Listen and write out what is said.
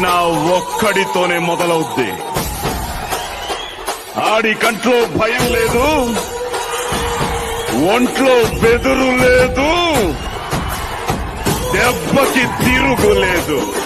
ఏదైనా ఒక్కడితోనే మొదలవుద్ది. ఆడి కంట్లో భయం లేదు. ఒంట్లో బెదురు లేదు. దెబ్బకి తిరుగు లేదు.